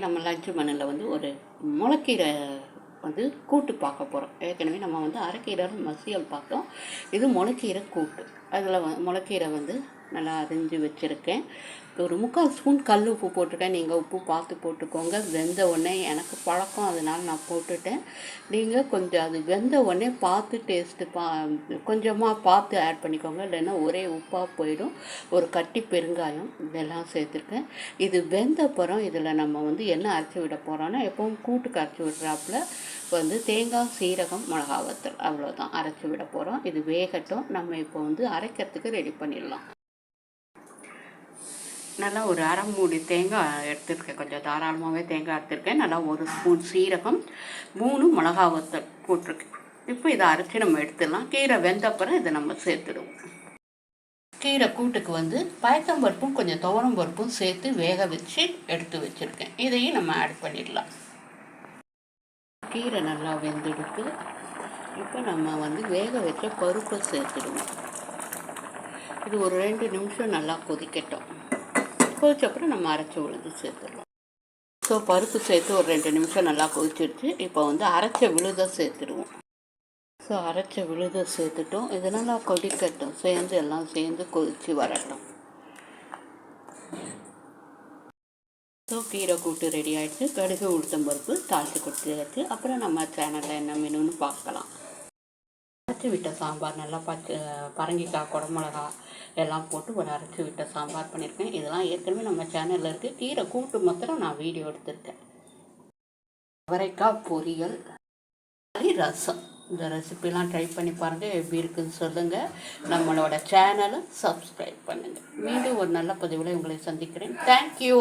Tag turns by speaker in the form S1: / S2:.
S1: நம்ம லஞ்சு மண்ணில் வந்து ஒரு முளைக்கீரை வந்து கூட்டு பார்க்க போகிறோம் ஏற்கனவே நம்ம வந்து அரைக்கீரை மசியல் பார்த்தோம். இது முளைக்கீரை கூட்டு. அதில் வ முளைக்கீரை வந்து நல்லா அரிஞ்சு வச்சுருக்கேன். ஒரு முக்கால் ஸ்பூன் கல் உப்பு போட்டிருக்கேன். நீங்கள் உப்பு பார்த்து போட்டுக்கோங்க. வெந்த உடனே எனக்கு பழக்கம் அதனால் நான் போட்டுட்டேன். நீங்கள் கொஞ்சம் அது வெந்த உடனே பார்த்து டேஸ்ட்டு பா கொஞ்சமாக பார்த்து ஆட் பண்ணிக்கோங்க. இல்லைன்னா ஒரே உப்பாக போயிடும். ஒரு கட்டி பெருங்காயம் இதெல்லாம் சேர்த்துருக்கேன். இது வெந்த அப்புறம் இதில் நம்ம வந்து என்ன அரைச்சி விட போகிறோன்னா எப்பவும் கூட்டுக்கு அரைச்சி விடுறாப்புல வந்து தேங்காய் சீரகம் மிளகா வத்தல் அவ்வளோதான் அரைச்சி விட போகிறோம் இது வேகட்டும். நம்ம இப்போ வந்து அரைக்கிறதுக்கு ரெடி பண்ணிடலாம். நல்லா ஒரு அரை மூடி தேங்காய் எடுத்துருக்கேன். கொஞ்சம் தாராளமாகவே தேங்காய் எடுத்துருக்கேன். நல்லா ஒரு ஸ்பூன் சீரகம் மூணு மிளகா வத்தல் போட்டிருக்கேன். இப்போ இதை அரைச்சி நம்ம எடுத்துடலாம். கீரை வெந்தப்புறம் இதை நம்ம சேர்த்துடுவோம். கீரை கூட்டுக்கு வந்து பயத்தம் பருப்பும் கொஞ்சம் துவரம் பருப்பும் சேர்த்து வேக வச்சு எடுத்து வச்சுருக்கேன். இதையும் நம்ம ஆட் பண்ணிடலாம். கீரை நல்லா வெந்தெடுத்து இப்போ நம்ம வந்து வேக வச்ச பருப்பை சேர்த்துடுவோம். இது ஒரு ரெண்டு நிமிஷம் நல்லா கொதிக்கட்டும். கொதிச்சப்புறம் நம்ம அரைச்சி உளுந்து சேர்த்துடலாம். ஸோ பருப்பு சேர்த்து ஒரு ரெண்டு நிமிஷம் நல்லா கொதிச்சிருச்சு. இப்போ வந்து அரைச்ச விழுதை சேர்த்துடுவோம். ஸோ அரைச்ச விழுதை சேர்த்துட்டோம். இது நல்லா கொதிக்கட்டும். சேர்ந்து எல்லாம் சேர்ந்து கொதித்து வரட்டும். ஸோ கீரை கூட்டு ரெடி ஆகிடுச்சு கடுகு உளுத்தம் பருப்பு தாளித்து கொடுத்து அப்புறம் நம்ம சேனலில் என்ன மெனுன்னு பார்க்கலாம். அரைச்சி விட்ட சாம்பார். நல்லா பச்சை பரங்கிக்காய் குடமிளகா எல்லாம் போட்டு ஒரு அரைச்சி விட்ட சாம்பார் பண்ணியிருக்கேன் இதெல்லாம் ஏற்கனவே நம்ம சேனலில் இருக்குது கீரை கூட்டு மாத்திரம் நான் வீடியோ எடுத்திருக்கேன். அவரைக்காய் பொரியல் ரசம். இந்த ரெசிபிலாம் ட்ரை பண்ணி பாருங்கள் எப்படி இருக்குன்னு சொல்லுங்கள் நம்மளோட சேனலை சப்ஸ்கிரைப் பண்ணுங்கள் மீண்டும் ஒரு நல்ல பதிவில் உங்களை சந்திக்கிறேன். தேங்க்யூ